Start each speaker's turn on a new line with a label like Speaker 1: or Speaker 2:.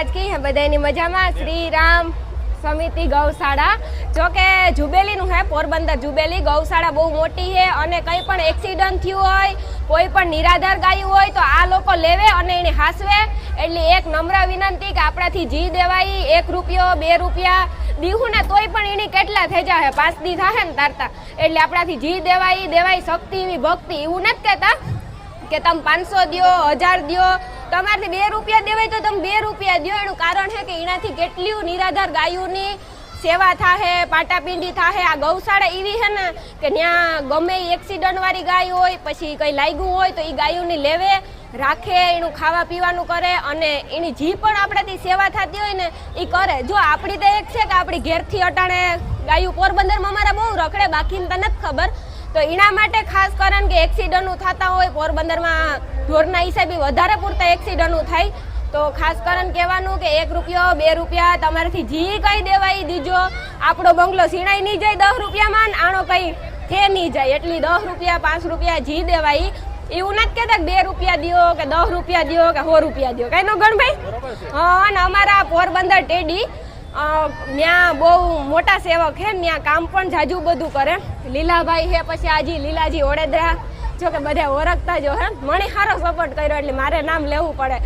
Speaker 1: મહારાજ કી હે બધાની મજામાં? શ્રી રામ સમિતિ ગૌશાળા. જો કે જુબેલીનું, હે, પોરબંદર જુબેલી ગૌશાળા બહુ મોટી છે અને કંઈ પણ એક્સિડન્ટ થયું હોય, કોઈ પણ નિરાધાર ગાયું હોય, તો આ લોકો લેવે અને એને હાસવે. એટલે એક નમ્ર વિનંતી કે આપણાથી જી દેવાય એક રૂપિયો, બે રૂપિયા દીહું ને તોય પણ એની કેટલા થઈ જાય પાંચ દી થાય ને તારતા. એટલે આપણાથી જી દેવાય દેવાય શક્તિ એવી ભક્તિ, એવું નથી કહેતા કે તમે પાંચસો દ્યો, હજાર દ્યો તમારથી બે રૂપિયા દેવાય તો તમે બે રૂપિયા દો એનું કારણ છે કે એનાથી કેટલી નિરાધાર ગાયોની સેવા થાહે, પાટાપિંડી થાહે. આ ગૌશાળા એવી છે ને કે ત્યાં ગમે એક્સિડન્ટ વાળી ગાય હોય, પછી કંઈ લાગ્યું હોય તો એ ગાયોને લેવે, રાખે, એનું ખાવા પીવાનું કરે અને એની જી પણ આપણાથી સેવા થતી હોય ને એ કરે. જો આપણી તો એક છે કે આપણી ઘેરથી અટાણે ગાયું પોરબંદરમાં અમારા બહુ રખડે બાકી તને નથી ખબર. તો એના માટે ખાસ કારણ કે એક્સિડન્ટનું થતા હોય પોરબંદરમાં ઢોરના હિસાબે વધારે પૂરતા એક્સિડન્ટનું થાય. તો ખાસ કરીને કહેવાનું કે એક રૂપિયો બે રૂપિયા તમારાથી જી કંઈ દેવાય દીજો. આપણો બંગલો સીણાઈ નહીં જાય દસ રૂપિયામાં ને આણો કંઈ થે નહીં જાય. એટલી દસ રૂપિયા પાંચ રૂપિયા જી દેવાય. એવું નથી કહેતા કે બે રૂપિયા દો કે દસ રૂપિયા દો કે સો રૂપિયા દો કાંઈ નો ગણભાઈ હા અને અમારા પોરબંદર ટેડી ત્યાં બહુ મોટા સેવક છે ત્યાં કામ પણ જાજુ બધું કરે. લીલાભાઈ છે પછી આજી લીલાજી ઓડેદરા. જો કે બધા ઓળખતા જો હે. મને સારો સપોર્ટ કર્યો એટલે મારે નામ લેવું પડે.